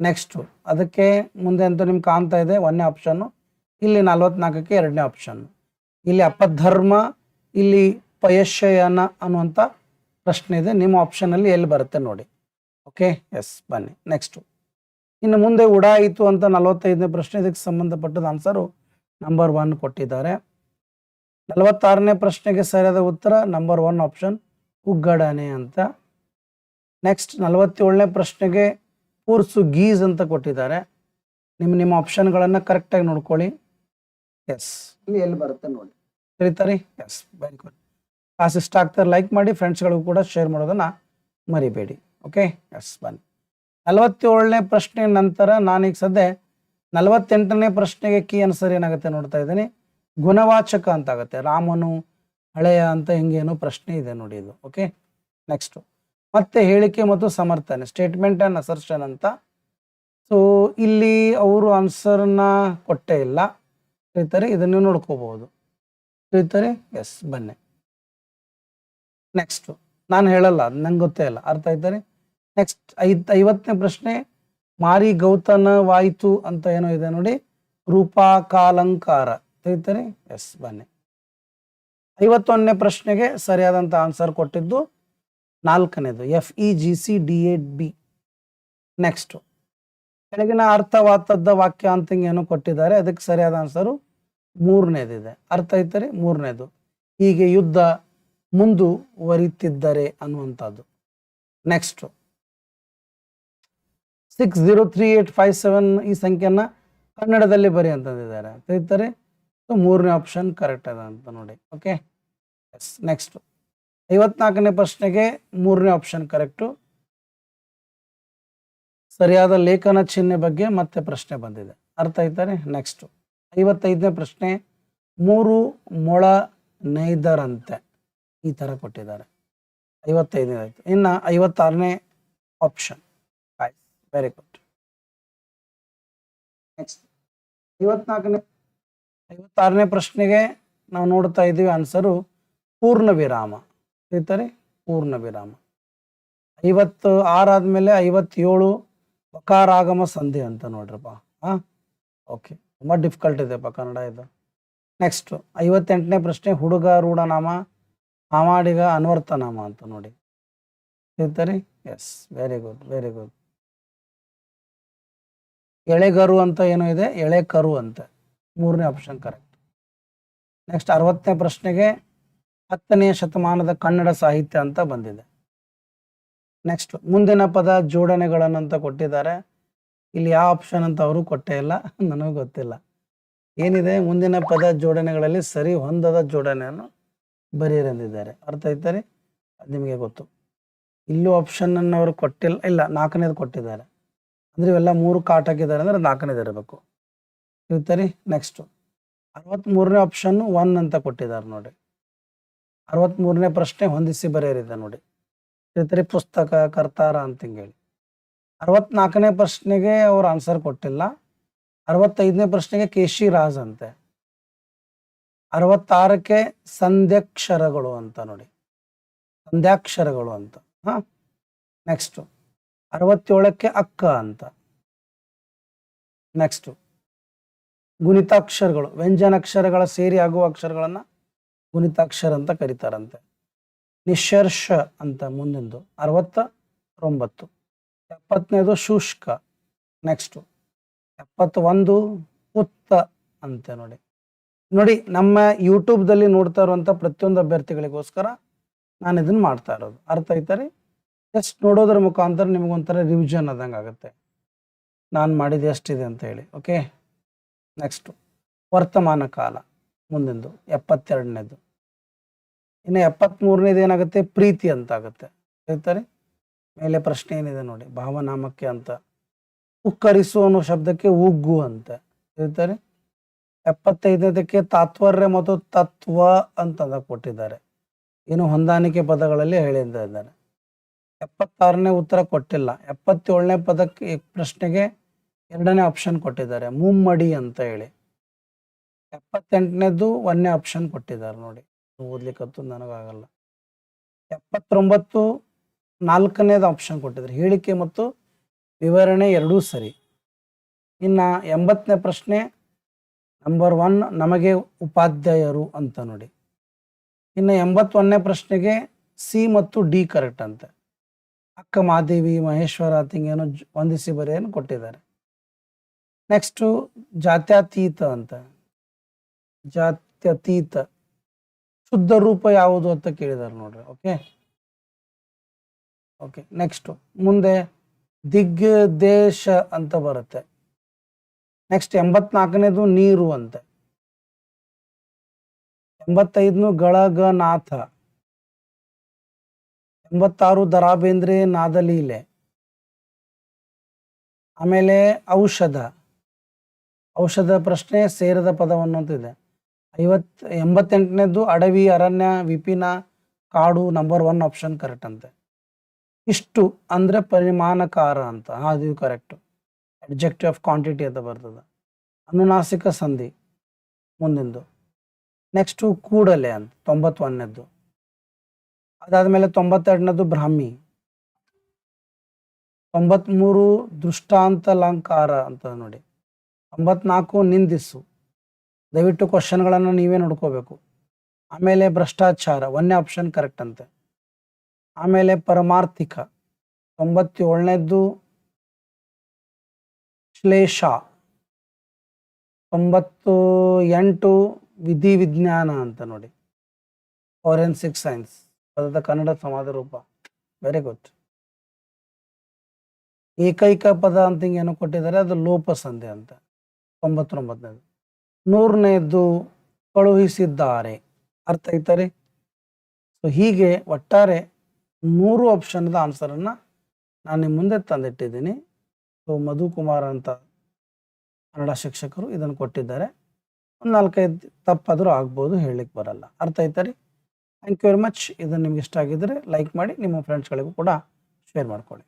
ನೆಕ್ಸ್ಟು ಅದಕ್ಕೆ ಮುಂದೆ ಅಂತೂ ನಿಮ್ಗೆ ಕಾಣ್ತಾ ಇದೆ. ಒಂದನೇ ಆಪ್ಷನ್ನು ಇಲ್ಲಿ ನಲ್ವತ್ನಾಲ್ಕಕ್ಕೆ ಎರಡನೇ ಆಪ್ಷನ್ನು ಇಲ್ಲಿ ಅಪಧರ್ಮ, ಇಲ್ಲಿ ಪಯಶಯನ ಅನ್ನುವಂಥ ಪ್ರಶ್ನೆ ಇದೆ. ನಿಮ್ಮ ಆಪ್ಷನಲ್ಲಿ ಎಲ್ಲಿ ಬರುತ್ತೆ ನೋಡಿ. ಓಕೆ ಎಸ್ ಬನ್ನಿ. ನೆಕ್ಸ್ಟು ಇನ್ನು ಮುಂದೆ ಉಡಾಯಿತು ಅಂತ ನಲವತ್ತೈದನೇ ಪ್ರಶ್ನೆ. ಇದಕ್ಕೆ ಸಂಬಂಧಪಟ್ಟದ ಆನ್ಸರು ನಂಬರ್ ಒನ್ ಕೊಟ್ಟಿದ್ದಾರೆ. ನಲವತ್ತಾರನೇ ಪ್ರಶ್ನೆಗೆ ಸರಿಯಾದ ಉತ್ತರ ನಂಬರ್ ಒನ್ ಆಪ್ಷನ್ ಉಗ್ಗಡನೆ ಅಂತ. ನೆಕ್ಸ್ಟ್ ನಲವತ್ತೇಳನೇ ಪ್ರಶ್ನೆಗೆ ಪೂರ್ಸು ಗೀಸ್ ಅಂತ ಕೊಟ್ಟಿದ್ದಾರೆ. ನಿಮ್ಮ ನಿಮ್ಮ ಆಪ್ಷನ್ಗಳನ್ನು ಕರೆಕ್ಟಾಗಿ ನೋಡ್ಕೊಳ್ಳಿ. ಎಸ್ ಇಲ್ಲಿ ಎಲ್ಲಿ ಬರುತ್ತೆ ನೋಡಿ. ತಿಳಿತಾರೆ ಎಸ್ ವೆರಿ ಗುಡ್ ಕ್ಲಾಸ್ ಇಷ್ಟ ಆಗ್ತಾರೆ ಲೈಕ್ ಮಾಡಿ ಫ್ರೆಂಡ್ಸ್ಗಳಿಗೂ ಕೂಡ ಶೇರ್ ಮಾಡೋದನ್ನು ಮರಿಬೇಡಿ. ಓಕೆ ಎಸ್ ಬನ್ನಿ. ನಲವತ್ತೇಳನೇ ಪ್ರಶ್ನೆ ನಂತರ ನಾನೀಗ ಸದ್ಯ ನಲವತ್ತೆಂಟನೇ ಪ್ರಶ್ನೆಗೆ ಕೀ ಆನ್ಸರ್ ಏನಾಗುತ್ತೆ ನೋಡ್ತಾ ಇದ್ದೀನಿ. ಗುಣವಾಚಕ ಅಂತ ಆಗುತ್ತೆ ರಾಮನು ಹಳೆಯ ಅಂತ ಹಿಂಗೇನೋ ಪ್ರಶ್ನೆ ಇದೆ ನೋಡಿ ಇದು. ಓಕೆ ನೆಕ್ಸ್ಟ್ ಮತ್ತೆ ಹೇಳಿಕೆ ಮತ್ತು ಸಮರ್ಥನೆ ಸ್ಟೇಟ್ಮೆಂಟ್ ಆ್ಯಂಡ್ ಅಸರ್ಷನ್ ಅಂತ. ಸೊ ಇಲ್ಲಿ ಅವರು ಆನ್ಸರ್ನ ಕೊಟ್ಟೇ ಇಲ್ಲ. ಸ್ನೇಹಿತರೆ ಇದನ್ನು ನೋಡ್ಕೋಬಹುದು. ಸ್ನೇಹಿತರೆ ಎಸ್ ಬನ್ನಿ. ನೆಕ್ಸ್ಟ್ ನಾನು ಹೇಳಲ್ಲ, ನಂಗೆ ಗೊತ್ತೇ ಇಲ್ಲ. ಅರ್ಥ ಆಯ್ತಾರೆ ನೆಕ್ಸ್ಟ್ ಐದ್, ಐವತ್ತನೇ ಪ್ರಶ್ನೆ, ಮಾರಿ ಗೌತನವಾಯಿತು ಅಂತ ಏನೋ ಇದೆ ನೋಡಿ. ರೂಪಾಕಾಲಂಕಾರ. ತಿಳಿತಾರೆ ಎಸ್ ಬನ್ನಿ. ಐವತ್ತೊಂದನೇ ಪ್ರಶ್ನೆಗೆ ಸರಿಯಾದಂಥ ಆನ್ಸರ್ ಕೊಟ್ಟಿದ್ದು ನಾಲ್ಕನೇದು F E G C D A B next ಕೆಳಗಿನ ಅರ್ಥವಾದದ್ದ ವಾಕ್ಯ ಅಂತ ಏನೋ ಕೊಟ್ಟಿದ್ದಾರೆ, ಅದಕ್ಕೆ ಸರಿಯಾದ ಆನ್ಸರು ಮೂರನೇದಿದೆ. ಅರ್ಥ ಐತರಿ ಮೂರನೇದು. ಹೀಗೆ ಯುದ್ಧ ಮುಂದುವರಿತಿದ್ದರೆ ಅನ್ನುವಂಥದ್ದು. Next six zero three eight five seven ಈ ಸಂಖ್ಯೆನ ಕನ್ನಡದಲ್ಲಿ ಬರೀ ಅಂತಂದಿದ್ದಾರೆ. ತಿಳಿತಾರೆ? ಸೊ ಮೂರನೇ ಆಪ್ಷನ್ ಕರೆಕ್ಟ್ ಅದ ಅಂತ ನೋಡಿ. ಓಕೆ ಎಸ್ ನೆಕ್ಸ್ಟ್ ಐವತ್ನಾಲ್ಕನೇ ಪ್ರಶ್ನೆಗೆ ಮೂರನೇ ಆಪ್ಷನ್ ಕರೆಕ್ಟು ಸರಿಯಾದ ಲೇಖನ ಚಿಹ್ನೆ ಬಗ್ಗೆ ಮತ್ತೆ ಪ್ರಶ್ನೆ ಬಂದಿದೆ. ಅರ್ಥ ಆಯ್ತಾರೆ? ನೆಕ್ಸ್ಟ್ ಐವತ್ತೈದನೇ ಪ್ರಶ್ನೆ, ಮೂರು ಮೊಳ ನೈದರಂತೆ. ಈ ಥರ ಕೊಟ್ಟಿದ್ದಾರೆ. ಐವತ್ತೈದನೇ ಆಯ್ತು. ಇನ್ನು ಐವತ್ತಾರನೇ ಆಪ್ಷನ್ ವೆರಿ ಗುಡ್ ನೆಕ್ಸ್ಟ್ ಐವತ್ನಾಲ್ಕನೇ, ಐವತ್ತಾರನೇ ಪ್ರಶ್ನೆಗೆ ನಾವು ನೋಡ್ತಾ ಇದ್ದೀವಿ ಆನ್ಸರು ಪೂರ್ಣ ವಿರಾಮ. ತಿಳಿತಾರೆ? ಪೂರ್ಣ ವಿರಾಮ. ಐವತ್ತು ಆರಾದ್ಮೇಲೆ ಐವತ್ತೇಳು ಬಕಾರಾಗಮ ಸಂಧಿ ಅಂತ ನೋಡ್ರಪ್ಪ. ಹಾ? ಓಕೆ ತುಂಬ ಡಿಫಿಕಲ್ಟ್ ಇದೆಪ್ಪ ಕನ್ನಡ ಇದು. ನೆಕ್ಸ್ಟ್ ಐವತ್ತೆಂಟನೇ ಪ್ರಶ್ನೆ, ಹುಡುಗ ರೂಢನಾಮ ಹಾಮಾಡಿಗ ಅನ್ವರ್ಥನಾಮ ಅಂತ ನೋಡಿ. ತಿಳಿತಾರೆ yes very good very good ಎಳೆಗರು ಅಂತ ಏನೋ ಇದೆ? ಎಳೆ ಕರು ಅಂತ. ಮೂರನೇ ಆಪ್ಷನ್ ಕರೆಕ್ಟ್ ನೆಕ್ಸ್ಟ್ ಅರವತ್ತನೇ ಪ್ರಶ್ನೆಗೆ ಹತ್ತನೇ ಶತಮಾನದ ಕನ್ನಡ ಸಾಹಿತ್ಯ ಅಂತ ಬಂದಿದೆ. ನೆಕ್ಸ್ಟ್ ಮುಂದಿನ ಪದ ಜೋಡಣೆಗಳನ್ನಂತ ಕೊಟ್ಟಿದ್ದಾರೆ. ಇಲ್ಲಿ ಯಾವ ಆಪ್ಷನ್ ಅಂತ ಅವರು ಕೊಟ್ಟೇ ಇಲ್ಲ. ನನಗೆ ಗೊತ್ತಿಲ್ಲ. ಏನಿದೆ? ಮುಂದಿನ ಪದ ಜೋಡಣೆಗಳಲ್ಲಿ ಸರಿ ಹೊಂದದ ಜೋಡಣೆಯನ್ನು ಬರೆಯರೆಂದಿದ್ದಾರೆ ಅರ್ಥ ಆಯ್ತಾರೆ? ನಿಮಗೆ ಗೊತ್ತು. ಇಲ್ಲೂ ಆಪ್ಷನ್ ಅನ್ನು ಅವರು ಕೊಟ್ಟಿಲ್ಲ ಇಲ್ಲ, ನಾಲ್ಕನೇದು ಕೊಟ್ಟಿದ್ದಾರೆ. ಅಂದ್ರೆ ಇವೆಲ್ಲ ಮೂರು ಕಾಟ್ ಹಾಕಿದ್ದಾರೆ ಅಂದ್ರೆ ನಾಲ್ಕನೇದು ಇರಬೇಕು. ಇರ್ತಾರೆ ನೆಕ್ಸ್ಟ್ ಅರವತ್ತ್ಮೂರನೇ ಆಪ್ಷನ್ ಒನ್ ಅಂತ ಕೊಟ್ಟಿದ್ದಾರೆ ನೋಡಿ. ಅರವತ್ತ್ಮೂರನೇ ಪ್ರಶ್ನೆ ಹೊಂದಿಸಿ ಬರೆಯರಿದೆ ನೋಡಿ. ಇರ್ತಾರೆ ಪುಸ್ತಕ, ಕರ್ತಾರ ಅಂತ ಹೇಳಿ ಅರವತ್ನಾಲ್ಕನೇ ಪ್ರಶ್ನೆಗೆ ಅವ್ರು ಆನ್ಸರ್ ಕೊಟ್ಟಿಲ್ಲ. ಅರವತ್ತೈದನೇ ಪ್ರಶ್ನೆಗೆ ಕೇಶಿ ರಾಜ್ ಅಂತೆ. ಅರವತ್ತಾರಕ್ಕೆ ಸಂಧ್ಯಾಕ್ಷರಗಳು ಅಂತ ನೋಡಿ. ಸಂಧ್ಯಾಕ್ಷರಗಳು ಅಂತ. ಹಾ? ನೆಕ್ಸ್ಟ್ ಅರವತ್ತೇಳಕ್ಕೆ ಅಕ್ಕ ಅಂತ. ನೆಕ್ಸ್ಟ್ ಗುಣಿತಾಕ್ಷರಗಳು. ವ್ಯಂಜನಾಕ್ಷರಗಳ ಸೇರಿ ಆಗುವ ಅಕ್ಷರಗಳನ್ನ ಗುಣಿತಾಕ್ಷರ ಅಂತ ಕರೀತಾರಂತೆ. ನಿಶರ್ಷ ಅಂತ ಮುಂದಿಂದು ಅರವತ್ತ ಒಂಬತ್ತು ಎಪ್ಪತ್ತನೇದು ಶುಷ್ಕ. ನೆಕ್ಸ್ಟು ಎಪ್ಪತ್ತೊಂದು ಉತ್ತ ಅಂತೆ ನೋಡಿ. ನೋಡಿ, ನಮ್ಮ ಯೂಟ್ಯೂಬ್ದಲ್ಲಿ ನೋಡ್ತಾ ಇರುವಂಥ ಪ್ರತಿಯೊಂದು ಅಭ್ಯರ್ಥಿಗಳಿಗೋಸ್ಕರ ನಾನು ಇದನ್ನು ಮಾಡ್ತಾ ಇರೋದು. ಅರ್ಥ ಆಯ್ತಾರೆ ಜಸ್ಟ್ ನೋಡೋದ್ರ ಮುಖಾಂತರ ನಿಮಗೊಂಥರ ರಿವಿಷನ್ ಆದಂಗೆ ಆಗುತ್ತೆ. ನಾನು ಮಾಡಿದ ಎಷ್ಟಿದೆ ಅಂತ ಹೇಳಿ ಓಕೆ ನೆಕ್ಸ್ಟು ವರ್ತಮಾನ ಕಾಲ, ಮುಂದಿಂದು, ಎಪ್ಪತ್ತೆರಡನೇದು. ಇನ್ನು ಎಪ್ಪತ್ತ್ಮೂರನೇದು ಏನಾಗುತ್ತೆ? ಪ್ರೀತಿ ಅಂತ ಆಗುತ್ತೆ. ಹೇಳ್ತಾರೆ ಮೇಲೆ ಪ್ರಶ್ನೆ ಏನಿದೆ ನೋಡಿ, ಭಾವನಾಮಕ್ಕೆ ಅಂತ. ಉಕ್ಕರಿಸು ಅನ್ನೋ ಶಬ್ದಕ್ಕೆ ಉಗ್ಗು ಅಂತ. ಹೇಳ್ತಾರೆ ಎಪ್ಪತ್ತೈದನೇದಕ್ಕೆ ತಾತ್ವರ್ಯ ಮತ್ತು ತತ್ವ ಅಂತಂದ ಕೊಟ್ಟಿದ್ದಾರೆ. ಏನು ಹೊಂದಾಣಿಕೆ ಪದಗಳಲ್ಲಿ ಹೇಳಿದ ಇದ್ದಾರೆ. ಎಪ್ಪತ್ತಾರನೇ ಉತ್ತರ ಕೊಟ್ಟಿಲ್ಲ. ಎಪ್ಪತ್ತೇಳನೇ ಪದಕ್ಕೆ ಪ್ರಶ್ನೆಗೆ ಎರಡನೇ ಆಪ್ಷನ್ ಕೊಟ್ಟಿದ್ದಾರೆ. ಮುಮ್ಮಡಿ ಅಂತ ಹೇಳಿ. ಎಪ್ಪತ್ತೆಂಟನೇದು ಒಂದನೇ ಆಪ್ಷನ್ ಕೊಟ್ಟಿದ್ದಾರೆ ನೋಡಿ. ಓದ್ಲಿಕ್ಕಂತೂ ನನಗಾಗಲ್ಲ. ಎಪ್ಪತ್ತೊಂಬತ್ತು ನಾಲ್ಕನೇದು ಆಪ್ಷನ್ ಕೊಟ್ಟಿದ್ದಾರೆ. ಹೇಳಿಕೆ ಮತ್ತು ವಿವರಣೆ ಎರಡೂ ಸರಿ. ಇನ್ನು ಎಂಬತ್ತನೇ ಪ್ರಶ್ನೆ ನಂಬರ್ ಒನ್ ನಮಗೆ ಉಪಾಧ್ಯಾಯರು ಅಂತ ನೋಡಿ. ಇನ್ನು ಎಂಬತ್ತೊಂದನೇ ಪ್ರಶ್ನೆಗೆ ಸಿ ಮತ್ತು ಡಿ ಕರೆಕ್ಟ್ ಅಂತ. ಅಕ್ಕ ಮಾದೇವಿ ಮಹೇಶ್ವರ ತಿಂಗೇನು ಹೊಂದಿಸಿ ಬರೆಯನ್ನು ಕೊಟ್ಟಿದ್ದಾರೆ. ನೆಕ್ಸ್ಟು ಜಾತ್ಯತೀತ ಅಂತ. ಜಾತ್ಯತೀತ. ಶುದ್ಧ ರೂಪ ಯಾವುದು ಅಂತ ಕೇಳಿದ್ದಾರೆ ನೋಡ್ರಿ ಓಕೆ ಓಕೆ ನೆಕ್ಸ್ಟು ಮುಂದೆ ದಿಗ್ದೇಶ ಅಂತ ಬರುತ್ತೆ. ನೆಕ್ಸ್ಟ್ ಎಂಬತ್ನಾಲ್ಕನೇದು ನೀರು ಅಂತ. ಎಂಬತ್ತೈದನು ಗಳಗನಾಥ. ಎಂಬತ್ತಾರು ದರಾಬೇಂದ್ರೆ ನಾದಲೀಲೆ. ಆಮೇಲೆ ಔಷಧ. ಔಷಧ ಪ್ರಶ್ನೆ ಸೇರದ ಪದವನ್ನು ಅಂತಿದೆ ಐವತ್, ಎಂಬತ್ತೆಂಟನೇದು ಅಡವಿ, ಅರಣ್ಯ, ವಿಪಿನ, ಕಾಡು ನಂಬರ್ ಒನ್ ಆಪ್ಷನ್ ಕರೆಕ್ಟ್ ಅಂತೆ. ಇಷ್ಟು ಅಂದ್ರೆ ಪರಿಮಾಣಕಾರ ಅಂತ. ಅದು ಕರೆಕ್ಟ್ ಅಬ್ಜೆಕ್ಟಿವ್ ಆಫ್ ಕ್ವಾಂಟಿಟಿ ಅಂತ ಬರ್ತದೆ. ಅನುನಾಸಿಕ ಸಂಧಿ ಮುಂದಿಂದು. ನೆಕ್ಸ್ಟು ಕೂಡಲೆ ಅಂತ, ತೊಂಬತ್ತೊಂದನೇದ್ದು. ಅದಾದಮೇಲೆ ತೊಂಬತ್ತೆರಡನೇದು ಬ್ರಾಹ್ಮಿ. ತೊಂಬತ್ಮೂರು ದೃಷ್ಟಾಂತಲಂಕಾರ ಅಂತ ನೋಡಿ. ತೊಂಬತ್ನಾಲ್ಕು ನಿಂದಿಸು. ದಯವಿಟ್ಟು ಕ್ವಶನ್ಗಳನ್ನು ನೀವೇ ನೋಡ್ಕೋಬೇಕು. ಆಮೇಲೆ ಭ್ರಷ್ಟಾಚಾರ ಒಂದೇ ಆಪ್ಷನ್ ಕರೆಕ್ಟ್ ಅಂತೆ. ಆಮೇಲೆ ಪರಮಾರ್ಥಿಕ. ತೊಂಬತ್ತೇಳನೇದ್ದು ಶ್ಲೇಷ. ತೊಂಬತ್ತು ಎಂಟು ವಿಧಿ ವಿಜ್ಞಾನ ಅಂತ ನೋಡಿ. ಫೋರೆನ್ಸಿಕ್ ಸೈನ್ಸ್ ಪದದ ಕನ್ನಡ ಸಮಾಜ ರೂಪ. ವೆರಿ ಗುಡ್ ಏಕೈಕ ಪದ ಅಂತ ಏನು ಕೊಟ್ಟಿದ್ದಾರೆ, ಅದು ಲೋಪ ಸಂಧಿ ಅಂತ. ತೊಂಬತ್ತೊಂಬತ್ತನೇದು. ನೂರನೇದ್ದು ಕಳುಹಿಸಿದ್ದಾರೆ. ಅರ್ಥ ಐತಾರೆ ಸೊ ಹೀಗೆ ಒಟ್ಟಾರೆ ಮೂರು ಆಪ್ಷನ್ದ ಆನ್ಸರನ್ನು ನಾನು ನಿಮ್ಮ ಮುಂದೆ ತಂದಿಟ್ಟಿದ್ದೀನಿ. ಸೊ ಮಧು ಕುಮಾರ್ ಅಂತ ಕನ್ನಡ ಶಿಕ್ಷಕರು ಇದನ್ನು ಕೊಟ್ಟಿದ್ದಾರೆ. ಒಂದು ನಾಲ್ಕೈದು ತಪ್ಪಾದರೂ ಆಗ್ಬೋದು ಹೇಳಲಿಕ್ಕೆ ಬರಲ್ಲ. ಅರ್ಥ ಆಯ್ತಾ ರೀ? ಥ್ಯಾಂಕ್ ಯು ವೆರಿ ಮಚ್ ಇದನ್ನು ನಿಮ್ಗೆ ಇಷ್ಟ ಆಗಿದ್ದರೆ ಲೈಕ್ ಮಾಡಿ, ನಿಮ್ಮ ಫ್ರೆಂಡ್ಸ್ಗಳಿಗೂ ಕೂಡ ಶೇರ್ ಮಾಡ್ಕೊಳ್ಳಿ.